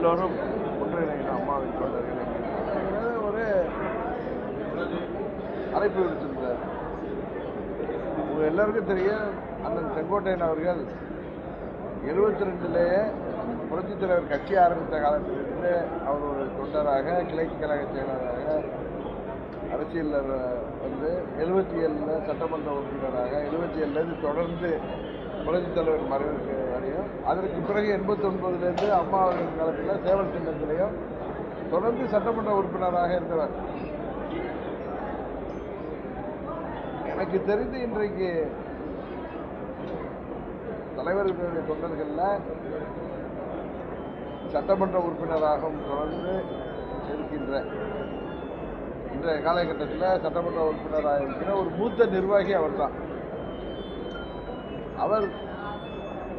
எல்லோரும் ஒன்றிணைகிற அம்மாவின் தொண்டர்கள் ஒரு அழைப்பு விடுத்திருந்தார். உங்கள் எல்லாருக்கும் தெரியும் அண்ணன் செங்கோட்டையன் அவர்கள் எழுபத்தி ரெண்டுலேயே புரட்சித் தலைவர் கட்சி ஆரம்பித்த காலத்திலிருந்து அவர் ஒரு தொண்டராக கிளைக்கு கழக செயலராக அரசியலில் வந்து எழுபத்தி ஏழில் சட்டமன்ற உறுப்பினராக எழுபத்தி ஏழுலேருந்து தொடர்ந்து புரட்சித் தலைவர் மறைவுக்கு வரையும் அதற்கு பிறகு எண்பத்தொன்பதுலேருந்து அம்மா அவர்கள் காலத்தில் சேவல் சின்னத்திலையும் தொடர்ந்து சட்டமன்ற உறுப்பினராக இருந்தவர் எனக்கு தெரிந்து இன்றைக்கு தலைவர்களுடைய தொண்டர்களில் சட்டமன்ற உறுப்பினராகவும் தொடர்ந்து இருக்கின்ற இன்றைய காலகட்டத்தில் சட்டமன்ற உறுப்பினராக இருக்கிற ஒரு மூத்த நிர்வாகி அவர் தான் அவர்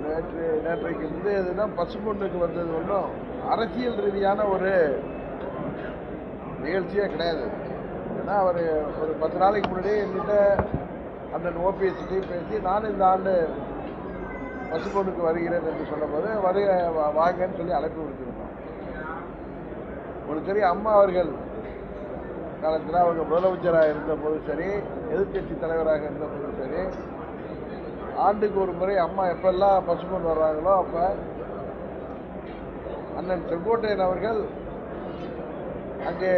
நேற்று நேற்றைக்கு முந்தைய தினம் பசும்பொண்ணுக்கு வந்தது ஒன்றும் அரசியல் ரீதியான ஒரு நிகழ்ச்சியே கிடையாது. ஏன்னா அவர் ஒரு பத்து நாளைக்கு முன்னாடி என்கிட்ட அண்ணன் ஓபிஎஸ்கிட்டையும் பேசி நான் இந்த ஆண்டு பசும்பொண்ணுக்கு வருகிறேன் என்று சொன்னபோது வருக வாங்கன்னு சொல்லி அழைப்பு விடுத்திருந்தோம். ஒரு சரி அம்மா அவர்கள் காலத்தில் அவங்க முதலமைச்சராக இருந்தபோதும் சரி எதிர்கட்சி தலைவராக இருந்தபோதும் சரி ஆண்டுக்கு ஒரு முறை அம்மா எப்பெல்லாம் பசுமன் வர்றாங்களோ அப்போ அண்ணன் செங்கோட்டையன் அவர்கள் அங்கே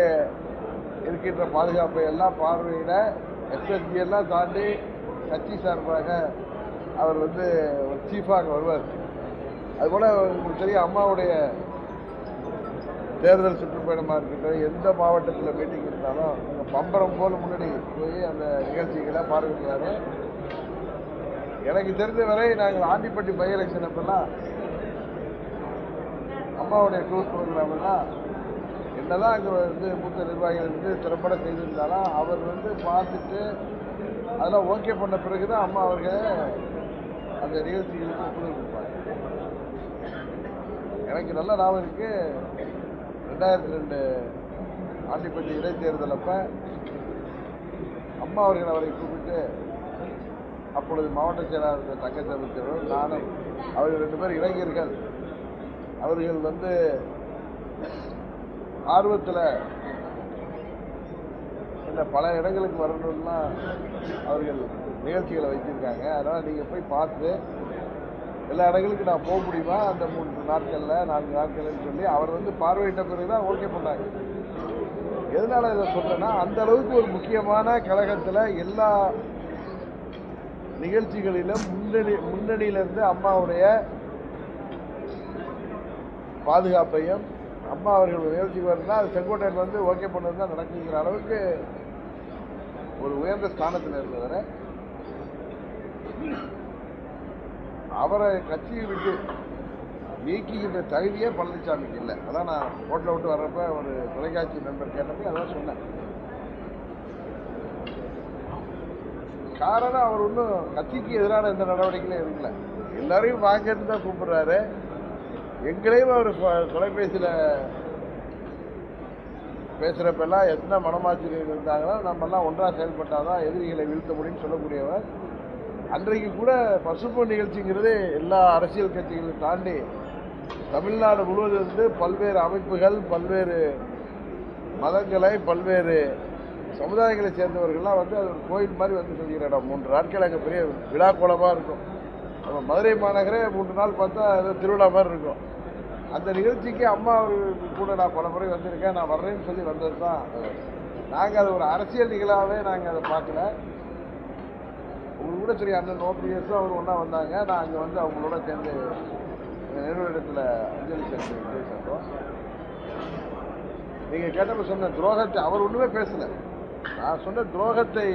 இருக்கின்ற பாதுகாப்பை எல்லாம் பார்வையிட எஸ்எஸ்பி எல்லாம் தாண்டி கட்சி சார்பாக அவர் வந்து ஒரு சீஃபாக அங்கே வருவார். அதுபோல் உங்களுக்கு தெரியும் அம்மாவுடைய தேர்தல் சுற்றுப்பயணமாக இருக்கட்டும் எந்த மாவட்டத்தில் மீட்டிங் இருந்தாலும் அங்கே பம்பரம் போல் முன்னாடி போய் அந்த நிகழ்ச்சிகளை பார்வையிடுறாரு எனக்கு தெரிஞ்ச வரை நாங்கள் ஆண்டிப்பட்டி பை எலெக்ஷன் அப்பெல்லாம் அம்மாவுடைய டூர் ப்ரோக்ராம் என்னதான் அங்கே வந்து மூத்த நிர்வாகிகள் வந்து திறம்பட செய்திருந்தாலும் அவர் வந்து பார்த்துட்டு அதெல்லாம் ஓகே பண்ண பிறகு தான் அம்மா அவர்கள் அந்த நிகழ்ச்சிகளுக்கு ஒப்புதல் கொடுப்பாங்க. எனக்கு நல்ல ஞாபகம் இருக்கு. ரெண்டாயிரத்தி ரெண்டு ஆண்டிப்பட்டி இடைத்தேர்தல் அப்போ அம்மா அவர்கள் அவரை கூப்பிட்டு அப்பொழுது மாவட்ட செயலாளர் இருந்த தங்கச்சமிச்சரும் நானும் அவர்கள் ரெண்டு பேர் இளைஞர்கள். அவர்கள் வந்து ஆர்வத்தில் இல்லை பல இடங்களுக்கு வரணும்னா அவர்கள் நிகழ்ச்சிகளை வச்சிருக்காங்க அதனால் நீங்கள் போய் பார்த்து எல்லா இடங்களுக்கும் நான் போக முடியுமா? அந்த மூன்று நாட்களில் நான்கு நாட்கள்னு சொல்லி அவர் வந்து பார்வையிட்ட பிறகு தான் ஓகே பண்ணாங்க. எதனால் இதை சொல்கிறேன்னா அந்த அளவுக்கு ஒரு முக்கியமான கழகத்தில் எல்லா நிகழ்ச்சிகளிலும் முன்னணி முன்னணியிலிருந்து அம்மாவுடைய பாதுகாப்பையும் அம்மா அவர்கள் நிகழ்ச்சிக்கு வந்தால் அது செங்கோட்டையன் வந்து ஓகே பண்ணது தான் நடக்குங்கிற அளவுக்கு ஒரு உயர்ந்த ஸ்தானத்தில் இருந்தவரை. அவரை கட்சியை விட்டு நீக்கிக்கின்ற தகுதியே பழனிசாமிக்கு இல்லை. அதான் நான் ஹோட்டலை விட்டு வர்றப்ப ஒரு தொலைக்காட்சி நண்பர் கேட்டப்போ அதான் சொன்னேன். காரணம் அவர் ஒன்றும் கட்சிக்கு எதிரான எந்த நடவடிக்கையும் எடுக்கல எல்லாரையும் வாங்கிட்டு தான் கூப்பிடுறாரு. எங்களையும் அவர் தொ- தொலைபேசியில் பேசுகிறப்பெல்லாம் எத்தனை மனமாச்சரியம் இருந்தாங்கன்னா நம்மெல்லாம் ஒன்றாக செயல்பட்டால் தான் எதிரிகளை வீழ்த்த முடியும்னு சொல்லக்கூடியவர். அன்றைக்கு கூட பசுப்பு நிகழ்ச்சிங்கிறது எல்லா அரசியல் கட்சிகளையும் தாண்டி தமிழ்நாடு முழுவதிலிருந்து பல்வேறு அமைப்புகள் பல்வேறு மதங்களை பல்வேறு சமுதாயங்களை சேர்ந்தவர்கள்லாம் வந்து அது ஒரு கோயில் மாதிரி வந்து சொல்லிக்கிற இடம் மூன்று நாட்கள் அங்கே பெரிய விழா கோலமாக இருக்கும். நம்ம மதுரை மாநகரே மூன்று நாள் பார்த்தா ஏதோ திருவிழா மாதிரி இருக்கும். அந்த நிகழ்ச்சிக்கு அம்மா அவர்கள் கூட நான் பல முறை வந்திருக்கேன். நான் வர்றேன்னு சொல்லி வந்தது தான் நாங்கள் அது ஒரு அரசியல் நிகழாவே நாங்கள் அதை பார்க்கல. உங்களுக்கு கூட சரி அண்ணன் ஓபிஎஸும் அவர் ஒன்றா வந்தாங்க. நான் அங்கே வந்து அவங்களோட சேர்ந்து நிறுவனத்தில் அஞ்சலி செலுத்தி சென்றோம் நீங்கள் கேட்டப்ப சொன்ன துரோகத்தை அவர் ஒன்றுமே பேசலை. நான் சொன்ன துரோகத்தை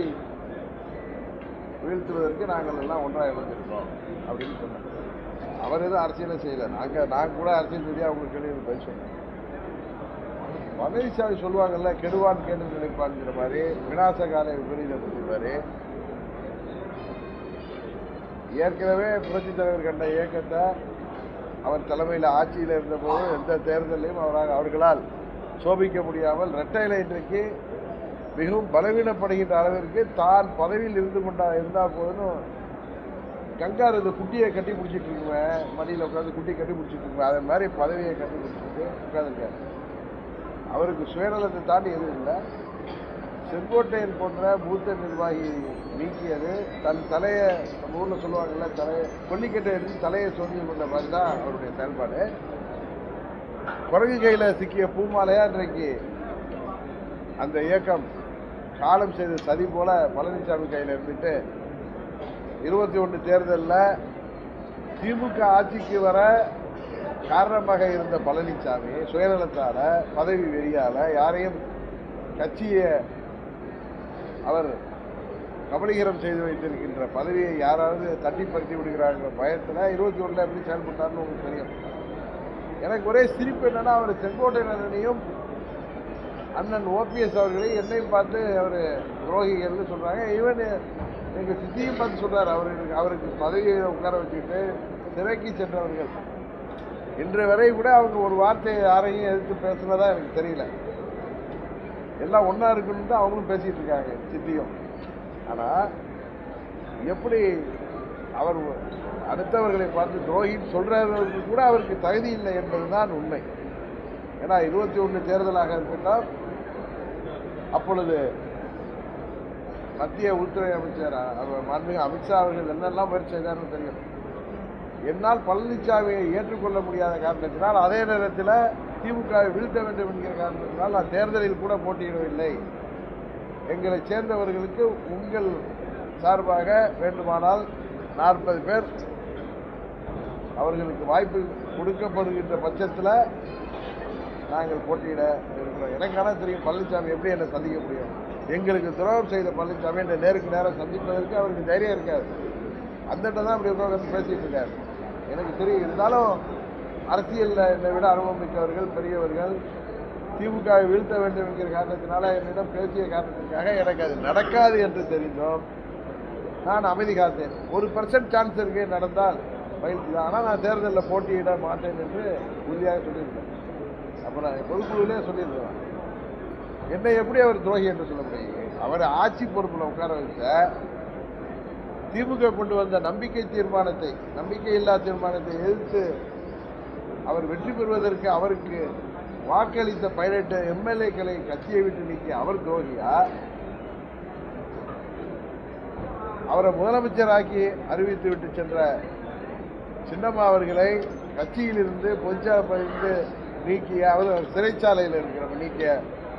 வீழ்த்துவதற்கு நாங்கள் எல்லாம் ஒன்றாக இருந்திருக்கோம் அப்படின்னு சொன்னேன். அவர் எதுவும் அரசியலை செய்யலை. நாங்கள் நான் கூட அரசியல் ரீதியாக அவங்களுக்கு கேள்வி பதில் சொன்னேன். பழனிசாமி சொல்லுவாங்கல்ல கெடுவான் கேட்டு நினைப்பாங்கிற மாதிரி விநாச கால விபரீதப்படுத்துவார் ஏற்கனவே புரட்சி தலைவர் கண்ட இயக்கத்தை அவர் தலைமையில் ஆட்சியில் இருந்தபோது எந்த தேர்தலையும் அவராக அவர்களால் சோபிக்க முடியாமல் ரெட்டையில இன்றைக்கு மிகவும் பலவீனப்படுகின்ற அளவிற்கு தான் பதவியில் இருந்து கொண்டா இருந்தால் போதும். கங்கார் இந்த குட்டியை கட்டி பிடிச்சிட்டு இருக்குவேன் மடியில் உட்காந்து குட்டி கட்டி பிடிச்சிட்டு இருக்குவேன் அதே மாதிரி பதவியை கட்டி பிடிச்சிட்டு உட்காந்துருக்காரு அவருக்கு சுயநலத்தை தாண்டி எதுவும் இல்லை. செங்கோட்டையன் போன்ற மூத்த நிர்வாகி நீக்கியது. தன் தலையை நம்ம ஊரில் சொல்லுவாங்கல்ல தலையை கொல்லிக்கட்டை எடுத்து தலையை சொன்னி கொண்ட மாதிரி தான் அவருடைய செயல்பாடு. குரங்கு கையில் சிக்கிய பூமாலையா இன்றைக்கு அந்த இயக்கம் காலம் செய்த சதி போல பழனிசாமி கையில் இருந்துட்டு இருபத்தி ஒன்று தேர்தலில் திமுக ஆட்சிக்கு வர காரணமாக இருந்த பழனிசாமி சுயநலத்தால் பதவி வெறியால் யாரையும் கட்சியை அவர் கபலீகரம் செய்து வைத்திருக்கின்ற பதவியை யாராவது தட்டிப்படுத்தி பறித்து விடுகிறாங்கிற பயத்தில் இருபத்தி ஒன்றில் எப்படி செயல்பட்டார்னு உங்களுக்கு தெரியும். எனக்கு ஒரே சிரிப்பு என்னென்னா அவர் செங்கோட்டையனையும் அண்ணன் ஓபிஎஸ் அவர்களை என்னையும் பார்த்து அவர் துரோகிகள்னு சொல்கிறாங்க ஈவன் எங்கள் சித்தியும் பார்த்து சொல்கிறார் அவர்களுக்கு அவருக்கு பதவியை உட்கார வச்சுக்கிட்டு சிறைக்கு சென்றவர்கள். இன்று வரை கூட அவங்க ஒரு வார்த்தையை யாரையும் எதிர்த்து பேசுனதா எனக்கு தெரியல. எல்லாம் ஒன்றா இருக்குன்னு தான் அவங்களும் பேசிகிட்டு இருக்காங்க சித்தியும். ஆனால் எப்படி அவர் அடுத்தவர்களை பார்த்து துரோகின்னு சொல்கிறவர்களுக்கு கூட அவருக்கு தகுதி இல்லை என்பதுதான் உண்மை. ஏன்னா இருபத்தி ஒன்று தேர்தலாக இருக்கட்டும் அப்பொழுது மத்திய உள்துறை அமைச்சர் மாண்புமிகு அமித்ஷா அவர்கள் என்னெல்லாம் முயற்சி செய்தார்னு தெரியும். என்னால் பழனிசாமியை ஏற்றுக்கொள்ள முடியாத காரணத்தினால் அதே நேரத்தில் திமுகவை வீழ்த்த வேண்டும் என்கிற காரணத்தினால் நான் தேர்தலில் கூட போட்டியிடவில்லை. எங்களை சேர்ந்தவர்களுக்கு உங்கள் சார்பாக வேண்டுமானால் நாற்பது பேர் அவர்களுக்கு வாய்ப்பு கொடுக்கப்படுகின்ற பட்சத்தில் நாங்கள் போட்டியிட இருக்கிறோம். எனக்கு ஆனால் தெரியும் பழனிசாமி எப்படி என்னை சந்திக்க முடியும். எங்களுக்கு துரோகம் செய்த பழனிசாமி என்னை நேருக்கு நேரம் சந்திப்பதற்கு அவருக்கு தைரியம் இருக்காது. அந்த தான் அப்படி உட்காந்து பேசிகிட்டு இருக்காரு. எனக்கு தெரியும் இருந்தாலும் அரசியலில் என்னை விட அனுபவம் மிக்கவர்கள் பெரியவர்கள் திமுகவை வீழ்த்த வேண்டும் என்கிற காரணத்தினால என்னிடம் பேசிய காரணத்திற்காக எனக்கு அது நடக்காது என்று தெரிந்தோம். நான் அமைதி காத்தேன். ஒரு பர்சன்ட் சான்ஸ் இருக்கு நடந்தால் பயிற்சி தான். ஆனால் நான் தேர்தலில் போட்டியிட மாட்டேன் என்று உறுதியாக சொல்லியிருக்கேன். அப்புறம் பொதுக்குழுவிலே சொல்லியிருக்கிறேன் என்னை எப்படி அவர் துரோகி என்று சொல்ல முடியும்? அவர் ஆட்சி பொறுப்பில் உட்கார வச்ச திமுக கொண்டு வந்த நம்பிக்கை தீர்மானத்தை நம்பிக்கை இல்லா தீர்மானத்தை எதிர்த்து அவர் வெற்றி பெறுவதற்கு அவருக்கு வாக்களித்த பதினெட்டு எம்எல்ஏக்களை கட்சியை விட்டு நீக்கி அவர் துரோகியா? அவரை முதலமைச்சராக்கி அறிவித்து விட்டு சென்ற சின்னம்மா அவர்களை கட்சியிலிருந்து பொதுச்சாலையிலிருந்து நீக்கிய அவர் சிறைச்சாலையில் இருக்கிற நீக்கிய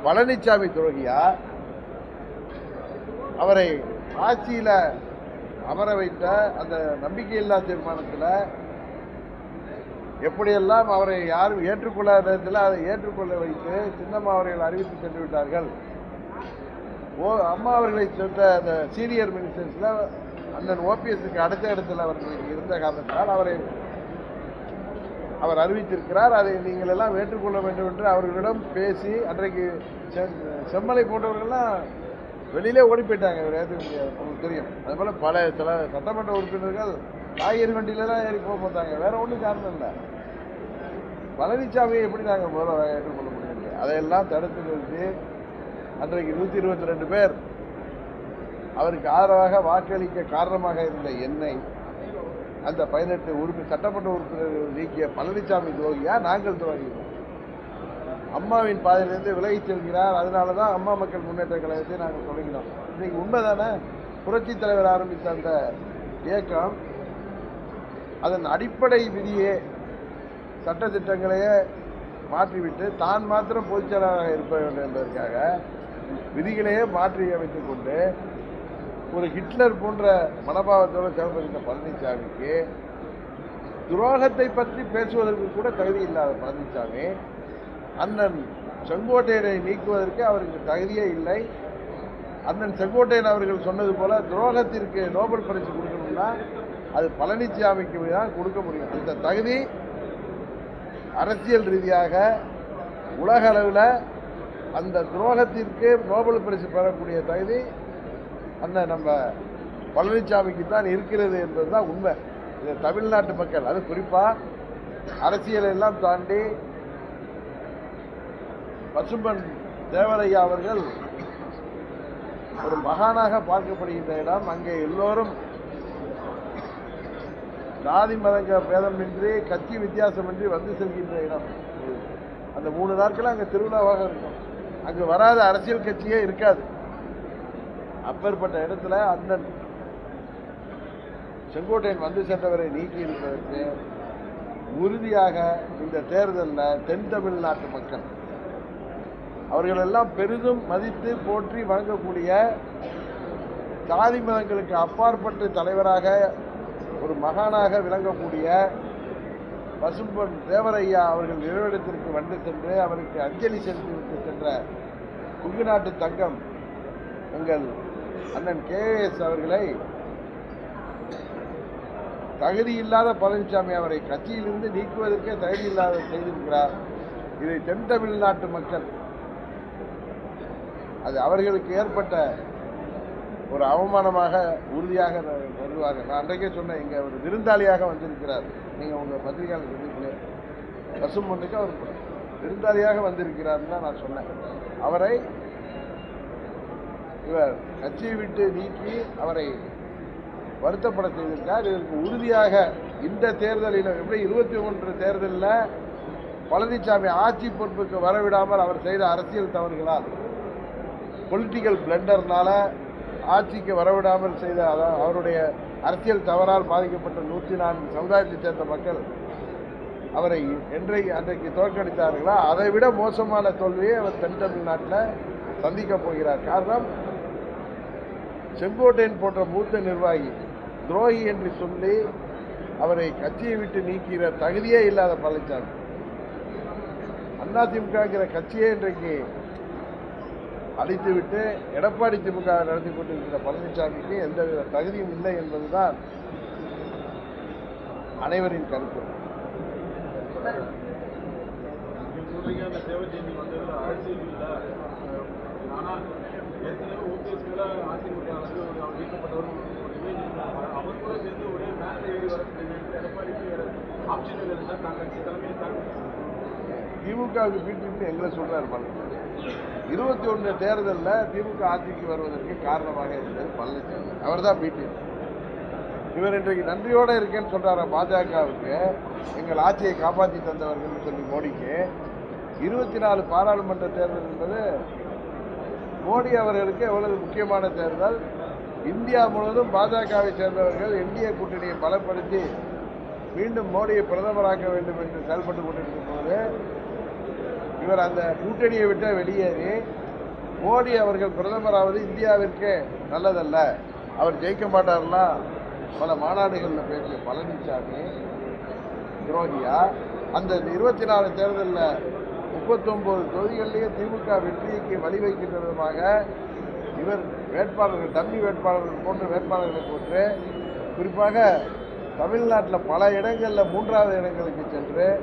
பழனிசாமி துரோகியா? அவரை ஆட்சியில் அமர வைத்த அந்த நம்பிக்கையில்லா தீர்மானத்தில் எப்படியெல்லாம் அவரை யாரும் ஏற்றுக்கொள்ளாத நேரத்தில் அதை ஏற்றுக்கொள்ள வைத்து சின்னம்மா அவர்கள் அறிவித்து சென்று விட்டார்கள். ஓ அம்மா அவர்களை சென்ற அந்த சீனியர் மினிஸ்டர்ஸில் அண்ணன் ஓபிஎஸ்க்கு அடுத்த இடத்துல அவர்களுக்கு இருந்த காரணத்தால் அவரை அவர் அறிவித்திருக்கிறார். அதை நீங்கள் எல்லாம் ஏற்றுக்கொள்ள வேண்டும் என்று அவர்களிடம் பேசி அன்றைக்கு செ- செம்மலை போன்றவர்கள்லாம் வெளியிலே ஓடி போயிட்டாங்க. இவர் ஏற்றுக்க முடியாது உங்களுக்கு தெரியும். அது போல் பல சில சட்டமன்ற உறுப்பினர்கள் காய்கறி வண்டியில தான் ஏறி போக பார்த்தாங்க வேற ஒன்றும் காரணம் இல்லை. பழனிசாமியை எப்படி நாங்கள் முதல்ல ஏற்றுக்கொள்ள முடியும் அதையெல்லாம் தடுத்து நிறுத்தி அன்றைக்கு நூற்றி இருபத்தி ரெண்டு பேர் அவருக்கு ஆதரவாக வாக்களிக்க காரணமாக இருந்த என்னை அந்த பதினெட்டு உறுப்பி சட்டமன்ற உறுப்பினர்கள் நீக்கிய பழனிசாமி துரோகியா நாங்கள் துரோகிகள் அம்மாவின் பாதையிலிருந்து விலகிச் செல்கிறார். அதனால தான் அம்மா மக்கள் முன்னேற்ற கழகத்தை நாங்கள் தொடங்கினோம். இன்றைக்கு உண்மைதானே? புரட்சி தலைவர் ஆரம்பித்த அந்த இயக்கம் அதன் அடிப்படை விதியே சட்டத்திட்டங்களையே மாற்றிவிட்டு தான் மாத்திரம் பொதுச்செயலாளராக இருப்ப இருக்க வேண்டும் என்பதற்காக விதிகளையே மாற்றி அமைத்துக் கொண்டு ஒரு ஹிட்லர் போன்ற மனபாவத்தோடு செயல்படுகின்ற பழனிசாமிக்கு துரோகத்தை பற்றி பேசுவதற்கு கூட தகுதி இல்லாத பழனிசாமி அண்ணன் செங்கோட்டையனை நீக்குவதற்கு அவருக்கு தகுதியே இல்லை. அண்ணன் செங்கோட்டையன் அவர்கள் சொன்னது போல துரோகத்திற்கு நோபல் பரிசு கொடுக்கணும்னா அது பழனிசாமிக்கு தான் கொடுக்க முடியும். அந்த தகுதி அரசியல் ரீதியாக உலக அளவில் அந்த துரோகத்திற்கு நோபல் பரிசு பெறக்கூடிய தகுதி அண்ணன் நம்ம பழனிசாமிக்கு தான் இருக்கிறது என்பது தான் உண்மை. இது தமிழ்நாட்டு மக்கள். அது குறிப்பாக அரசியலை எல்லாம் தாண்டி பசும்பன் தேவரையா அவர்கள் ஒரு மகானாக பார்க்கப்படுகின்ற இடம். அங்கே எல்லோரும் ஜாதி மதங்க பேதமின்றி கட்சி வித்தியாசமின்றி வந்து செல்கின்ற இடம். அந்த மூணு நாட்கள் அங்கே திருவிழாவாக இருக்கும். அங்கு வராத அரசியல் கட்சியே இருக்காது. அப்பேற்பட்ட இடத்துல அண்ணன் செங்கோட்டையன் வந்து சென்றவரை நீக்கி இருப்பதற்கு உறுதியாக இந்த தேர்தலில் தென் தமிழ்நாட்டு மக்கள் அவர்களெல்லாம் பெரிதும் மதித்து போற்றி வழங்கக்கூடிய சாதி மதங்களுக்கு அப்பாற்பட்டு தலைவராக ஒரு மகானாக விளங்கக்கூடிய பசும்பொன் தேவரையா அவர்கள் நிறுவனத்திற்கு வந்து சென்று அவருக்கு அஞ்சலி செலுத்திவிட்டு சென்ற குங்கு நாட்டு தங்கம் எங்கள் அண்ணன் கேஎஸ் அவர்களை தகுதி இல்லாத பழனிசாமி அவரை கட்சியிலிருந்து நீக்குவதற்கே தகுதி இல்லாத செய்திருக்கிறார். இதை தென் தமிழ்நாட்டு மக்கள் அது அவர்களுக்கு ஏற்பட்ட ஒரு அவமானமாக உறுதியாக வருவார்கள். நான் அன்றைக்கே சொன்னேன் இங்கே ஒரு விருந்தாளியாக வந்திருக்கிறார். நீங்கள் உங்கள் பத்திரிகையாளர் பசும் பசும்பொண்ணுக்கு அவர் விருந்தாளியாக வந்திருக்கிறார்னு தான் நான் சொன்னேன். அவரை இவர் கட்சியை விட்டு நீக்கி அவரை வருத்தப்பட செய்திருக்கார் இதற்கு உறுதியாக இந்த தேர்தலில் எப்படி இருபத்தி ஒன்று தேர்தலில் பழனிசாமி ஆட்சி பொறுப்புக்கு வரவிடாமல் அவர் செய்த அரசியல் தவறுகளால் பொலிட்டிக்கல் பிளண்டர்னால் ஆட்சிக்கு வரவிடாமல் செய்த அதான் அவருடைய அரசியல் தவறால் பாதிக்கப்பட்ட நூற்றி நான்கு சமுதாயத்தைச் சேர்ந்த மக்கள் அவரை என்றைக்கு அன்றைக்கு தோற்கடித்தார்களோ? அதை விட மோசமான தோல்வியை அவர் தென் தமிழ்நாட்டில் சந்திக்கப் போகிறார். காரணம் செங்கோட்டையன் போன்ற மூத்த நிர்வாகி துரோகி என்று சொல்லி அவரை கட்சியை விட்டு நீக்கிற தகுதியே இல்லாத பழனிசாமி. அதிமுகங்கிற கட்சியே இன்றைக்கு அழித்துவிட்டு எடப்பாடி திமுக நடத்தி கொண்டிருக்கிற பழனிசாமிக்கு எந்தவித தகுதியும் இல்லை என்பதுதான் அனைவரின் கருத்து. சொல்றீங்க அந்த தேவஜெயந்தி அரசியல் இல்ல அஹ் ஆனா ஏற்கனவே ஓபிஎஸ் கூட அதிமுக வந்து ஒரு அவர் நீக்கப்பட்டவர் ஒரு இமேஜ் அவர் கூட சேர்ந்து ஒரே மேல ஏறி வரக்கூடிய எடப்பாடிக்கு வேற ஆப்ஷன் இல்லை சார் நான் கட்சி தலைமையை தாக்கி திமுகவுக்கு பீட்டிட்டு எங்களை சொல்றாரு பழனிசாமி இருபத்தி ஒன்று தேர்தலில் திமுக ஆட்சிக்கு வருவதற்கு காரணமாக இருந்தது பழனிசாமி அவர் தான் பீட்டி இவர் இன்றைக்கு நன்றியோடு இருக்கேன்னு சொல்கிறார பாஜகவுக்கு. எங்கள் ஆட்சியை காப்பாற்றி தந்தவர்கள் சொல்லி மோடிக்கு. இருபத்தி நாலு பாராளுமன்ற தேர்தல் என்பது மோடி அவர்களுக்கு எவ்வளவு முக்கியமான தேர்தல்? இந்தியா முழுவதும் பாஜகவை சேர்ந்தவர்கள் என்டிஏ கூட்டணியை பலப்படுத்தி மீண்டும் மோடியை பிரதமராக்க வேண்டும் என்று செயல்பட்டு கொண்டிருக்கும் போது இவர் அந்த கூட்டணியை விட்டு வெளியேறி மோடி அவர்கள் பிரதமராவது இந்தியாவிற்கு நல்லதல்ல. அவர் ஜெயிக்க மாட்டார்னா பல மாநாடுகளில் பேசிய பழனிசாமி துரோகியா அந்த இருபத்தி நாலு தேர்தலில் முப்பத்தொம்போது தொகுதிகளிலேயே திமுக வெற்றிக்கு வழிவைக்கின்ற விதமாக இவர் வேட்பாளர்கள் தம்பி வேட்பாளர்கள் போன்ற வேட்பாளர்களை போட்டு குறிப்பாக தமிழ்நாட்டில் பல இடங்களில் மூன்றாவது இடங்களுக்கு சென்று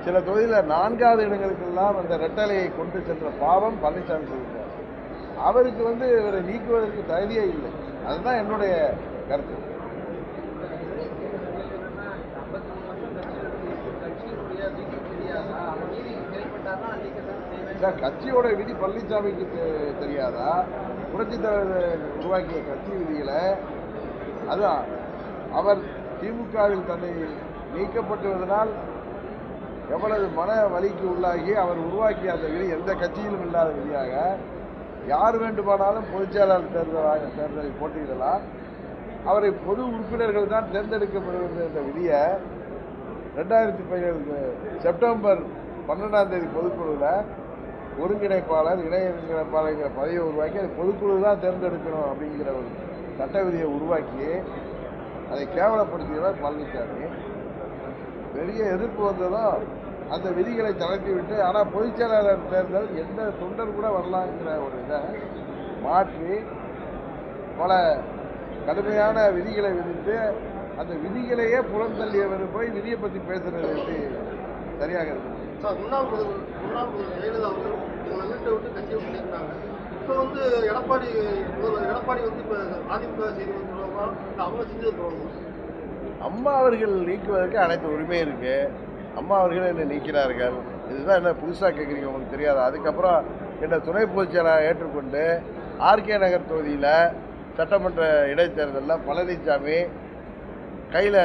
சில தொகுதியில் நான்காவது இடங்களுக்கெல்லாம் அந்த ரெட்டலையை கொண்டு சென்ற பாவம் பழனிசாமி சொல்கிறார் அவருக்கு வந்து இவரை நீக்குவதற்கு தகுதியே இல்லை. அதுதான் என்னுடைய கருத்து. சார் கட்சியோட விதி பழனிசாமிக்கு தெ- தெரியாதா? புரட்சி தலைவர் உருவாக்கிய கட்சி விதிகளை அதான் அவர் திமுகவில் தன்னை நீக்கப்பட்டுவதனால் எவ்வளவு மன வலிக்கு உள்ளாகி அவர் உருவாக்கிய அந்த விதி எந்த கட்சியிலும் இல்லாத விதியாக யார் வேண்டுமானாலும் பொதுச்செயலாளர் தேர்தலாக தேர்தலில் போட்டியிடலாம். அவரை பொது உறுப்பினர்கள் தான் தேர்ந்தெடுக்கப்படுகின்ற என்ற விதியை ரெண்டாயிரத்தி பதினேழு செப்டம்பர் பன்னெண்டாம் தேதி பொதுக்குழுவில் ஒருங்கிணைப்பாளர் இணை ஒருங்கிணைப்பாளர்ங்கிற பதவியை உருவாக்கி அது பொதுக்குழு தான் தேர்ந்தெடுக்கணும் அப்படிங்கிற ஒரு சட்ட விதியை உருவாக்கி அதை கேவலப்படுத்தியவர் பழனிசாமி பெரிய எதிர்ப்பு வந்ததும் அந்த விதிகளை தளர்த்தி விட்டு ஆனால் பொதுச் செயலாளர் தேர்தல் எந்த தொண்டர் கூட வரலாங்கிற ஒரு இதை மாற்றி பல கடுமையான விதிகளை விதித்து அந்த விதிகளையே புறந்தள்ளியவர் போய் விதியை பற்றி பேசுகிறது சரியாக இருக்கு. சார் முன்னாள் முதல்வர் முன்னாள் முதல்வர் ஜெயலலிதா அவர்கள் வீட்டை விட்டு கட்சியை நீக்கினாங்க இப்போ வந்து எடப்பாடி முதல்வர் எடப்பாடி வந்து இப்போ அதிமுக செய்தி வந்துருவாங்களா அவங்க செஞ்சது அம்மா அவர்கள் நீக்குவதற்கு அனைத்து உரிமை இருக்கு. அம்மா அவர்கள் என்னை நீக்கிறார்கள். இதுதான் என்ன புதுசாக கேட்குறீங்க உங்களுக்கு தெரியாது? அதுக்கப்புறம் என்னை துணை பொதுச் செயலாளர் ஏற்றுக்கொண்டு ஆர்கே நகர் தொகுதியில் சட்டமன்ற இடைத்தேர்தலில் பழனிசாமி கையில்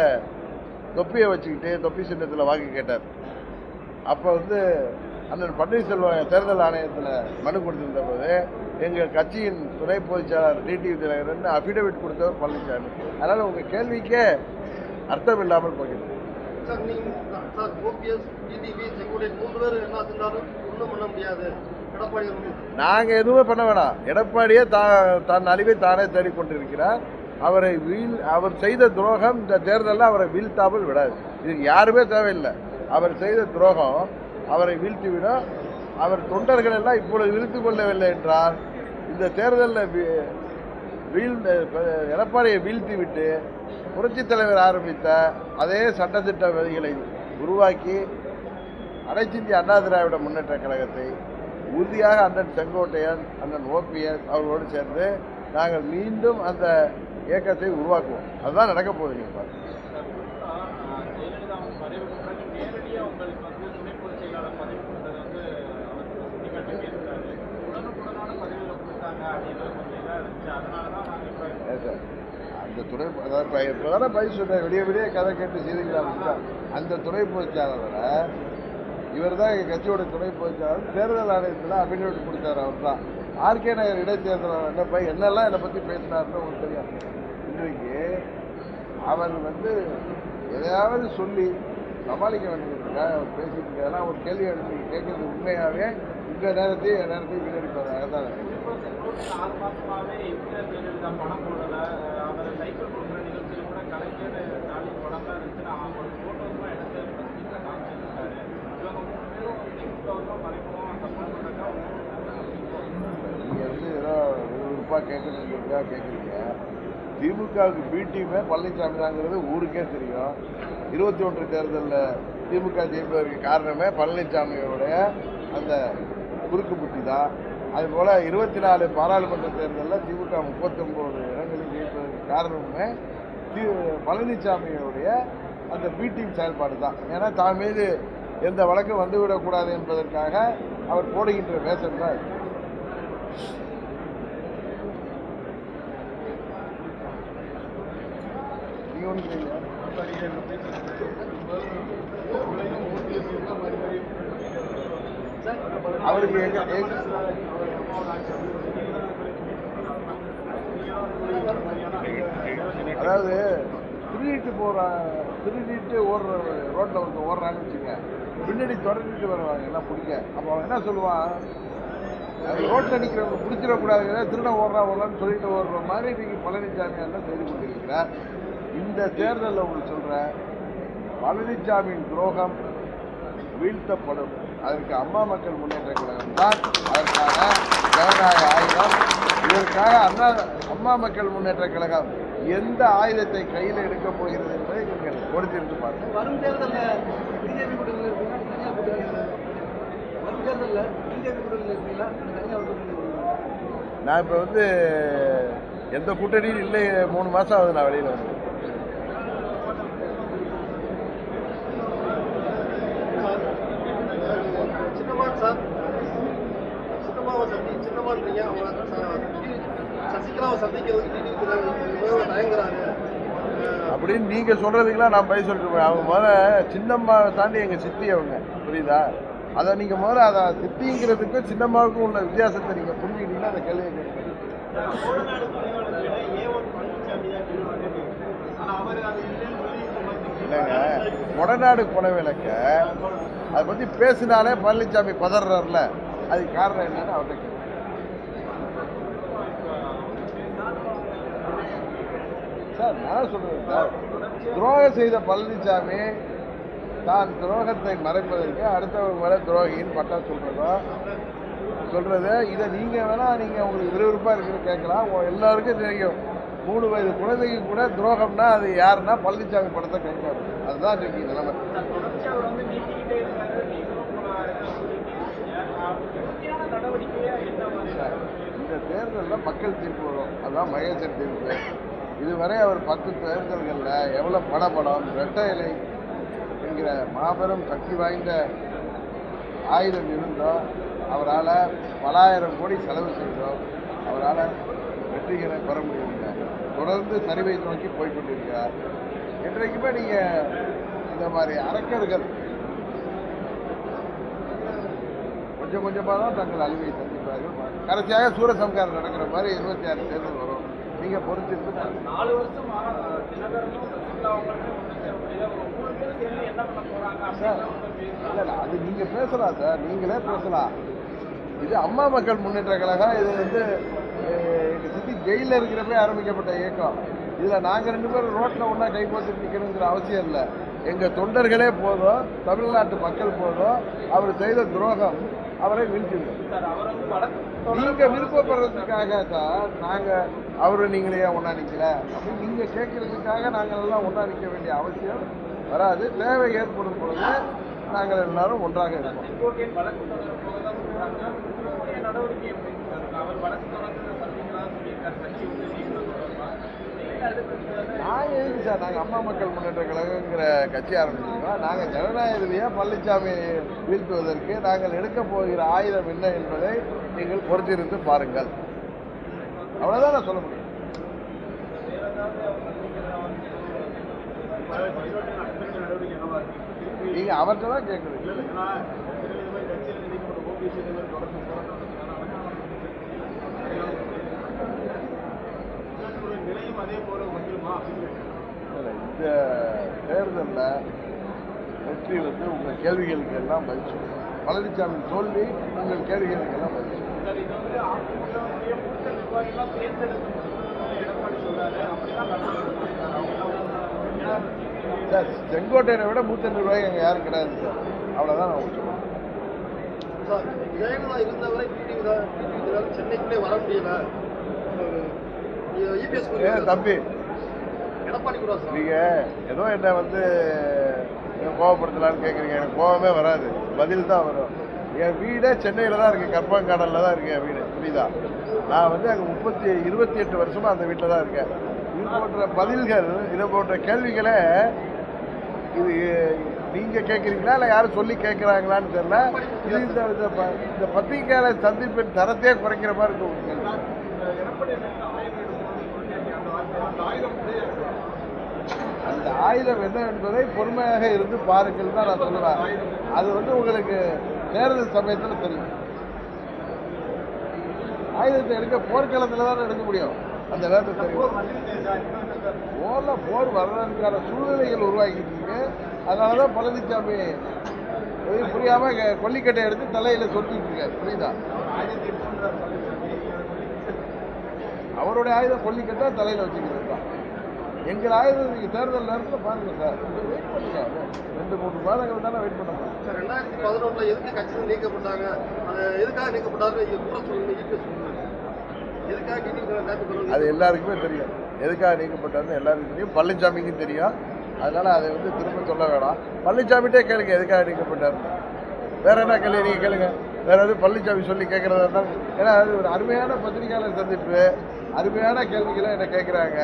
தொப்பியை வச்சுக்கிட்டு தொப்பி சின்னத்தில் வாக்கு கேட்டார். அப்போ வந்து அண்ணன் பன்னீர்செல்வம் தேர்தல் ஆணையத்தில் மனு கொடுத்திருந்த போது எங்கள் கட்சியின் துணை பொதுச்செயலாளர் டிடிவி தினகரன் அஃபிடவிட் கொடுத்தவர் பழனிசாமி அதனால் உங்கள் கேள்விக்கே அர்த்தம் இல்லாமல் போகிறது. நாங்கள் எதுவுமே பண்ண வேணாம். எடப்பாடியே தன் அழிவை தானே தேடிக்கொண்டிருக்கிறார். அவரை வீழ் அவர் செய்த துரோகம் இந்த தேர்தலில் அவரை வீழ்த்தாமல் விடாது. இதுக்கு யாருமே தேவையில்லை. அவர் செய்த துரோகம் அவரை வீழ்த்திவிடும் அவர் தொண்டர்கள் எல்லாம் இப்பொழுது வீழ்த்து கொள்ளவில்லை என்றால் இந்த தேர்தலில் வீ- வீழ்ந்த எடப்பாடியை வீழ்த்திவிட்டு புரட்சித் தலைவர் ஆரம்பித்த அதே சட்டத்திட்ட விதிகளை உருவாக்கி அனைத்திந்திய அண்ணா திராவிட முன்னேற்ற கழகத்தை உறுதியாக அண்ணன் செங்கோட்டையன் அண்ணன் ஓபிஎஸ் அவர்களோடு சேர்ந்து நாங்கள் மீண்டும் அந்த இயக்கத்தை உருவாக்குவோம். அதுதான் நடக்க போகுது நீங்கள் பாருங்க ஜெயலலிதா அவங்க மறைவுக்கு பிறகு நேரடியா உங்களுக்கு வந்து துணை பொதுச் செயலாளர் பதவி கொடுத்தது வந்து அவர் சுட்டிக்காட்டி பேசுறாரு உடனுக்குடனான பதவிகளை கொடுத்தாங்க அப்படின்றது கொஞ்சம் இதா இருந்துச்சு அதனால தான் நாங்கள் இப்போ ஏன் சார் அந்த துணை அதாவது இப்போ இப்போ தானே பதில் சொன்னேன். விடிய விடிய கதை கேட்டு செய்திக்கலாம் அந்த துணை பொதுச்சாளரை இவர் தான் எங்கள் கட்சியோட துணை பொதுச்சாளர் தேர்தல் ஆணையத்தில் அபிடவிட் கொடுத்தார் அவர் தான் ஆர்கே நகர் இடைத்தேர்தல் என்னப்பா என்னெல்லாம் என்னை பற்றி பேசினார்னு உங்களுக்கு தெரியும் இன்றைக்கு அவர் வந்து எதையாவது சொல்லி சமாளிக்க வேண்டியதுக்காக அவர் பேசிட்டு இருக்காரு. ஒரு கேள்வி நீங்கள் கேட்கறது உண்மையாகவே இந்த நேரத்தையும் என் நேரத்தையும் வீணடிப்பதாக தான் நினைக்கிறேன் ஆறு பணம் தான் வந்து ஏதோ கேட்குறீங்க திமுகவுக்கு பிடிமே பழனிசாமி தாங்கிறது ஊருக்கே தெரியும். இருபத்தி ஒன்று தேர்தலில் திமுக ஜெயிப்பதற்கு காரணமே பழனிசாமியோடைய அந்த குறுக்கு புட்டி தான். அதுபோல் இருபத்தி நாலு பாராளுமன்ற தேர்தலில் திமுக முப்பத்தொம்போது இடங்களில் ஜெயிப்பதற்கு காரணமே தி பழனிசாமியுடைய அந்த பீட்டிங் செயல்பாடு தான் ஏன்னா தான் மீது எந்த வழக்கும் வந்துவிடக்கூடாது என்பதற்காக அவர் போடுகின்ற வேஷம் தான் இது ஒன்றும் செய்யல அவருக்கு எங்க எங்க- அதாவது திருடிட்டு போற திருடிட்டு ஓடுற ரோட்ல ஒருத்தர் ஓடுறாங்கன்னு வச்சுங்க பின்னாடி தொடர்ந்துட்டு வருவாங்க எல்லாம் பிடிக்க. அப்போ அவன் என்ன சொல்லுவான்? ரோட்டில் நிற்கிறவங்க பிடிச்சிடக்கூடாதுங்க திருட ஓடுறா ஓடலான்னு சொல்லிட்டு ஓடுற மாதிரி இன்னைக்கு பழனிசாமி எல்லாம் செய்து கொண்டிருக்கிறார் இந்த தேர்தலில் உங்களுக்கு சொல்கிறேன் பழனிசாமியின் துரோகம் வீழ்த்தப்படும். அதற்கு அம்மா மக்கள் முன்னேற்ற கழகம் தான் அதற்கான ஜனநாயக ஆயுதம். இதற்காக அண்ணா அம்மா மக்கள் முன்னேற்ற கழகம் எந்த ஆயுதத்தை கையில் எடுக்கப் போகிறது என்பதை நீங்கள் பொறுத்திருந்து பாருங்கள். வரும் தேர்தலில் பிஜேபி கூட்டணியில் இருக்கீங்களா தனியார் கூட்டணியில் வரும் தேர்தலில் பிஜேபி கூட்டணியில் இருக்கீங்களா நான் இப்போ வந்து எந்த கூட்டணியும் இல்லை. மூணு மாதம் ஆகுது நான் வெளியில் வந்து சின்னமான் சார் சின்னமான்றீங்க அவங்க சசிகலாவை சந்திக்கிறதுக்கு அஹ் அப்படின்னு நீங்கள் சொல்கிறதுக்கெல்லாம் நான் பதில் சொல்லிட்டு போய் அவங்க முதல்ல சின்னம்மாவை தாண்டி எங்கள் சித்தி அவங்க. புரியுதா? அதை நீங்கள் முதல்ல அதை சித்திங்கிறதுக்கும் சின்னம்மாவுக்கும் உள்ள வித்தியாசத்தை நீங்கள் புரிஞ்சுக்கிட்டீங்கன்னா அந்த இல்லைங்க. கொடநாடு கொலை விளக்க. அதை பற்றி பேசினாலே பழனிசாமி பதறாருல அதுக்கு காரணம் என்னன்னு அவர்கிட்ட சார் நான் சொல்றேன் சார் துரோகம் செய்த பழனிசாமி தான் துரோகத்தை மறைப்பதற்கு அடுத்தவங்க மேலே துரோகின்னு பட்டா சொல்கிறதோ சொல்கிறது இதை நீங்கள் வேணால் நீங்கள் உங்களுக்கு விறுவிறுப்பாக இருக்கிற கேட்கலாம். எல்லாருக்கும் தெரியும். மூணு வயது குழந்தைக்கு கூட துரோகம்னா அது யாருன்னா பழனிசாமி படத்தை கேட்காது. அதுதான் இன்னைக்கு நிலைமை. இந்த தேர்தலில் மக்கள் தீர்ப்பு வரும். அதுதான் மகேசன் தீர்ப்பு. இதுவரை அவர் பத்து தேர்தல்களில் எவ்வளோ படபடம் இரட்டை இலை என்கிற மாபெரும் சக்தி வாய்ந்த ஆயுதம் இருந்தோ அவரால் பலாயிரம் கோடி செலவு செய்தோம் அவரால் வெற்றிகளை பெற முடியவில்லை. தொடர்ந்து சரிவை நோக்கி போய்கொண்டிருக்கிறார். இன்றைக்குமே நீங்கள் இந்த மாதிரி அரக்கர்கள் கொஞ்சம் கொஞ்சமாக தான் தங்கள் அழிவை சந்திப்பார்கள். கடைசியாக சூரசம்காரம் நடக்கிற மாதிரி இருபத்தி ஆறு தேர்தல் நீங்கள் பொறுத்திருந்து பாருங்க. நாலு வருஷமா சேர இல்லை இல்லை அது நீங்கள் பேசலாம் சார். நீங்களே பேசலாம். இது அம்மா மக்கள் முன்னேற்ற கழகம் இது வந்து அஹ், எங்க சித்தி ஜெயிலில் இருக்கிறப்ப ஆரம்பிக்கப்பட்ட இயக்கம். இதில் நாங்கள் ரெண்டு பேரும் ரோட்டில் ஒன்றா கை போட்டு நிற்கணுங்கிற அவசியம் இல்லை. எங்கள் தொண்டர்களே போதும் தமிழ்நாட்டு மக்கள் போதும் அவர் செய்த துரோகம் அவரை வீழ்த்திடும். சார் அவர் வந்து வடக்கு நீங்க விருப்பப்படுறதுக்காக சார் நாங்க அவரு நீங்களே ஒண்ணா நிக்கல அப்படின்னு நீங்க கேட்கறதுக்காக நாங்கள் எல்லாம் ஒண்ணா நிக்க வேண்டிய அவசியம் வராது. தேவை ஏற்படும் பொழுது நாங்கள் எல்லாரும் ஒன்றாக நாங்க எதுக்கு சார்? நாங்க அம்மா மக்கள் முன்னேற்ற கழகங்கிற கட்சி ஆரம்பிச்சிருக்கோம். நாங்க ஜனநாயக ரீதியா பழனிசாமி வீழ்த்துவதற்கு நாங்கள் எடுக்க போகிற ஆயுதம் என்ன என்பதை நீங்கள் பொறுத்திருந்து பாருங்கள். அவ்வளவுதான் நான் சொல்ல முடியும். நீங்க அவர்கிட்ட தான் ஏன்னா இந்த தேர்தலில் வெற்றி வந்து உங்கள் கேள்விகளுக்கு எல்லாம் பதில் சொல்லும் பழனிசாமி தோல்வி உங்கள் கேள்விகளுக்கு எல்லாம் பதில் சார் செங்கோட்டையனை விட மூத்த நிர்வாகி அங்கே யாரும் கிடையாது சார். அவ்வளோதான் நான் சொல்லுவேன் சார் ஜெயலலிதா இருந்தவரை சென்னைக்குள்ளே வர முடியல. இபிஎஸ் ஏ தம்பி? எடப்பாடி கூட நீங்கள் ஏதோ என்ன வந்து கோவப்படுத்தலான்னு கேட்குறீங்க எனக்கு கோவமே வராது. பதில் தான் வரும். என் வீடே சென்னையில் தான் இருக்குது கற்பங்காடலில் தான் இருக்கு என் வீடு. புரியுதா? நான் வந்து அங்கே முப்பத்தி இருபத்தி எட்டு வருஷமாக அந்த வீட்டில் தான் இருக்கேன். இது போன்ற பதில்கள் இது போன்ற கேள்விகளை இது நீங்கள் கேட்குறீங்களா இல்லை யாரும் சொல்லி கேட்குறாங்களான்னு தெரியல. இது இந்த இந்த இந்த பத்திரிகையாளர் சந்திப்பின் தரத்தையே குறைக்கிற மாதிரி இருக்கும் அந்த ஆயுதம் அந்த ஆயுதம் என்ன என்பதை பொறுமையாக இருந்து பாருங்கள் தான் நான் சொல்லுவேன். அது வந்து உங்களுக்கு தேர்தல் சமயத்தில் தெரியும். ஆயுதத்தை எடுக்க போர்க்களத்தில் தான் எடுக்க முடியும். அந்த நேரத்தில் தெரியும். போரில் போர் வர்றதுக்கான சூழ்நிலைகள் உருவாக்கிட்டு இருக்கு. அதனால தான் பழனிசாமி எதுவும் புரியாம க- கொல்லிக்கட்டை எடுத்து தலையில இருக்காரு. புரியுதா? அவருடைய ஆயுதம் கொல்லிக்கட்டை தலையில வச்சுக்கிறது தான் எங்கள் ஆயுதம் நீங்க தேர்தல் நேரத்தில் பாருங்க சார். வெயிட் பண்ணுங்க. ரெண்டு மூணு மாதங்கள் தானே வெயிட் பண்ண போறோம். சார் ரெண்டாயிரத்தி பதினொன்றில் எதுக்கு கட்சியில் நீக்கப்பட்டாங்க? அது எதுக்காக நீக்கப்பட்டாரு? இங்கே கூட சொல்லுங்க இபிஎஸ் சொல்லுங்க. எதுக்காக டிடிவி நேற்று அது எல்லாருக்குமே தெரியும். எதுக்காக நீக்கப்பட்டாருன்னு எல்லாருக்கும் தெரியும். பழனிசாமிக்கும் தெரியும். அதனால அதை வந்து திரும்ப சொல்ல வேணாம். பழனிசாமிகிட்டே கேளுங்க எதுக்காக நீக்கப்பட்டாரு வேற என்ன கேள்வி நீங்க கேளுங்க. வேற எதுவும் பழனிசாமி சொல்லி கேட்கறதா இருந்தாலும் ஏன்னா அது ஒரு அருமையான பத்திரிகையாளர் சந்திப்பு. அருமையான கேள்விகளை என்ன கேட்குறாங்க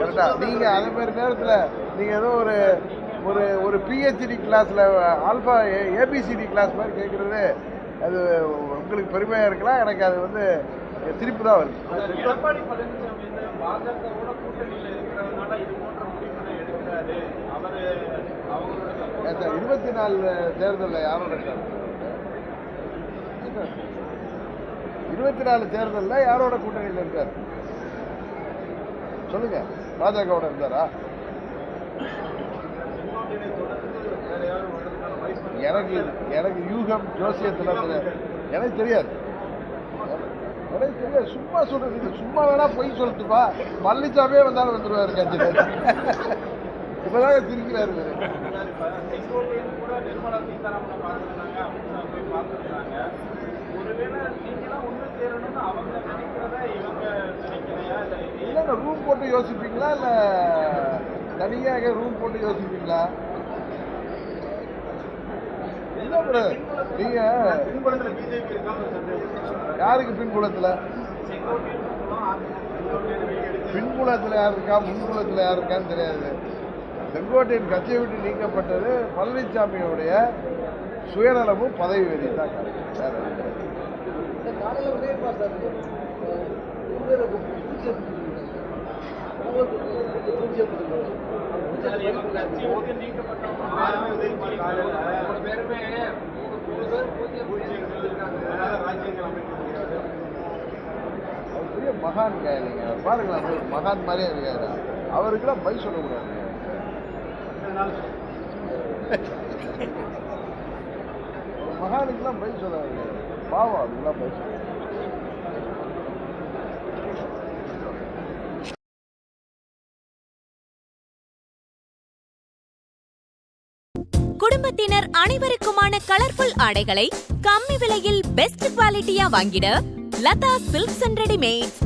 கரெக்டா நீங்க அதே மாதிரி நேரத்தில் நீங்க ஏதோ ஒரு ஒரு ஒரு பிஹெச்டி கிளாஸ்ல ஆல்ஃபா ஏபிசிடி கிளாஸ் மாதிரி கேட்குறது அது உங்களுக்கு பெருமையாக இருக்கலாம். எனக்கு அது வந்து சிரிப்பு தான் வருது. இருபத்தி நாலு தேர்தலில் இருக்காரு? இருபத்தி நாலு தேர்தலில் யாரோட கூட்டணியில் இருக்காரு? சொல்லுங்க. பாஜகவோட இருந்தாரா? எனக்கு எனக்கு யூகம் ஜோசியத்தில் எனக்கு தெரியாது. எனக்கு தெரியாது. சும்மா சொல்றது சும்மா வேணா பொய் சொல்லட்டுப்பா. பழனிசாமியே வந்தாலும் வந்துருவாரு கட்சியில். இப்பதான் சிரிக்கிறாரு நிர்மலா சீதாராமன் பார்த்துருக்காங்க இல்லைங்க ரூம் போட்டு யோசிப்பீங்களா இல்லை தனியாக ரூம் போட்டு யோசிப்பீங்களா? இல்லை bro. நீங்க பின்புலத்தில் பிஜேபி இருக்காங்க சந்தேகம் யாருக்கு பின்புலத்தில்? பின்புலத்தில் யார் இருக்கா முன்புலத்தில் யார் இருக்கான்னு தெரியாது. செங்கோட்டையின் கட்சியை விட்டு நீக்கப்பட்டது பழனிசாமியுடைய சுயநலமும் பதவி வெறி தான் மகான் அவர் பாருங்களேன் மகான் மாதிரியே இருக்காரு. அவருக்கெல்லாம் பை சொல்லக்கூடாது. மகானுக்கெல்லாம் பை சொல்லாது பாவம் அதுக்கெல்லாம் பை சொல்ல குடும்பத்தினர் அனைவருக்குமான கலர்ஃபுல் ஆடைகளை கம்மி விலையில் பெஸ்ட் குவாலிட்டியா வாங்கிட லதா சில்க்ஸ் அண்ட் ரெடிமேட்